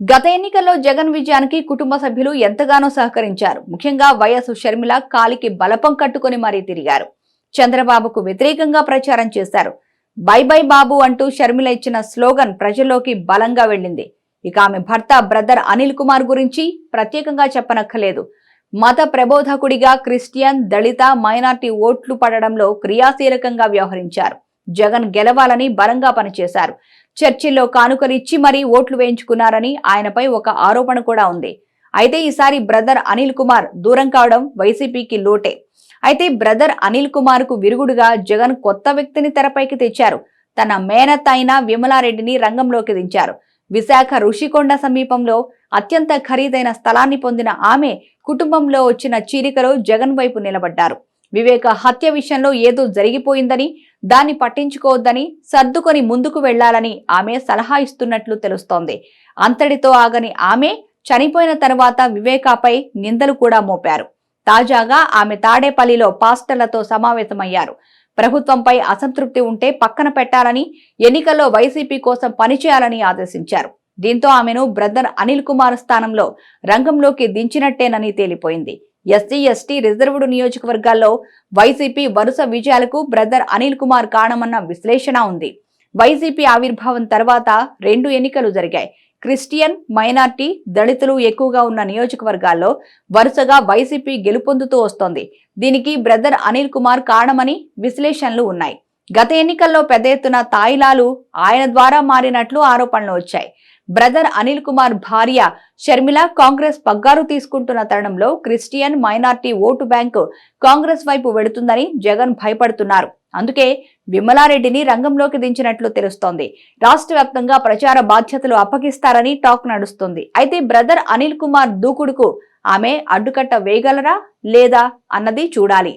గత ఎన్నికల్లో జగన్ విజయానికి కుటుంబ సభ్యులు ఎంతగానో సహకరించారు. ముఖ్యంగా వైఎస్ షర్మిల కాలికి బలపం కట్టుకుని మరీ తిరిగారు. చంద్రబాబుకు వ్యతిరేకంగా ప్రచారం చేశారు. బై బై బాబు అంటూ షర్మిల ఇచ్చిన స్లోగన్ ప్రజల్లోకి బలంగా వెళ్ళింది. ఇక ఆమె భర్త బ్రదర్ అనిల్ కుమార్ గురించి ప్రత్యేకంగా చెప్పనక్కర్లేదు. మత ప్రబోధకుడిగా క్రిస్టియన్ దళిత మైనార్టీ ఓట్లు పడడంలో క్రియాశీలకంగా వ్యవహరించారు. జగన్ గెలవాలని బలంగా పనిచేశారు. చర్చిల్లో కానుకలిచ్చి మరీ ఓట్లు వేయించుకున్నారని ఆయనపై ఒక ఆరోపణ కూడా ఉంది. అయితే ఈసారి బ్రదర్ అనిల్ కుమార్ దూరం కావడం వైసీపీకి లోటే. అయితే బ్రదర్ అనిల్ కుమార్కు విరుగుడుగా జగన్ కొత్త వ్యక్తిని తెరపైకి తెచ్చారు. తన మేనత్ అయిన విమలారెడ్డిని రంగంలోకి దించారు. విశాఖ ఋషికొండ సమీపంలో అత్యంత ఖరీదైన స్థలాన్ని పొందిన ఆమె కుటుంబంలో వచ్చిన చీరికలో జగన్ వైపు నిలబడ్డారు. వివేక హత్య విషయంలో ఏదో జరిగిపోయిందని దాన్ని పట్టించుకోవద్దని సర్దుకొని ముందుకు వెళ్ళాలని ఆమె సలహా ఇస్తున్నట్లు తెలుస్తోంది. అంతటితో ఆగని ఆమె చనిపోయిన తర్వాత వివేకాపై నిందలు కూడా మోపారు. తాజాగా ఆమె తాడేపల్లిలో పాస్టర్లతో సమావేశమయ్యారు. ప్రభుత్వంపై అసంతృప్తి ఉంటే పక్కన పెట్టాలని ఎన్నికల్లో వైసీపీ కోసం పనిచేయాలని ఆదేశించారు. దీంతో ఆమెను బ్రదర్ అనిల్ కుమార్ స్థానంలో రంగంలోకి దించినట్టేనని తేలిపోయింది. ఎస్సీ ఎస్టీ రిజర్వ్డ్ నియోజకవర్గాల్లో వైసీపీ వరుస విజయాలకు బ్రదర్ అనిల్ కుమార్ కారణమన్న విశ్లేషణ ఉంది. వైసీపీ ఆవిర్భావం తర్వాత రెండు ఎన్నికలు జరిగాయి. క్రిస్టియన్ మైనార్టీ దళితులు ఎక్కువగా ఉన్న నియోజకవర్గాల్లో వరుసగా వైసీపీ గెలుపొందుతూ వస్తోంది. దీనికి బ్రదర్ అనిల్ కుమార్ కారణమని విశ్లేషణలు ఉన్నాయి. గత ఎన్నికల్లో పెద్ద ఎత్తున తాయిలాలు ఆయన ద్వారా మారినట్లు ఆరోపణలు వచ్చాయి. బ్రదర్ అనిల్ కుమార్ భార్య షర్మిల కాంగ్రెస్ పగ్గారు తీసుకుంటున్న తరుణంలో Christian minority vote bank Congress వైపు వెడుతుందని జగన్ భయపడుతున్నారు. అందుకే విమలారెడ్డిని రంగంలోకి దించినట్లు తెలుస్తోంది. రాష్ట్ర వ్యాప్తంగా ప్రచార బాధ్యతలు అప్పగిస్తారని టాక్ నడుస్తుంది. అయితే బ్రదర్ అనిల్ కుమార్ దూకుడుకు ఆమె అడ్డుకట్ట వేయగలరా లేదా అన్నది చూడాలి.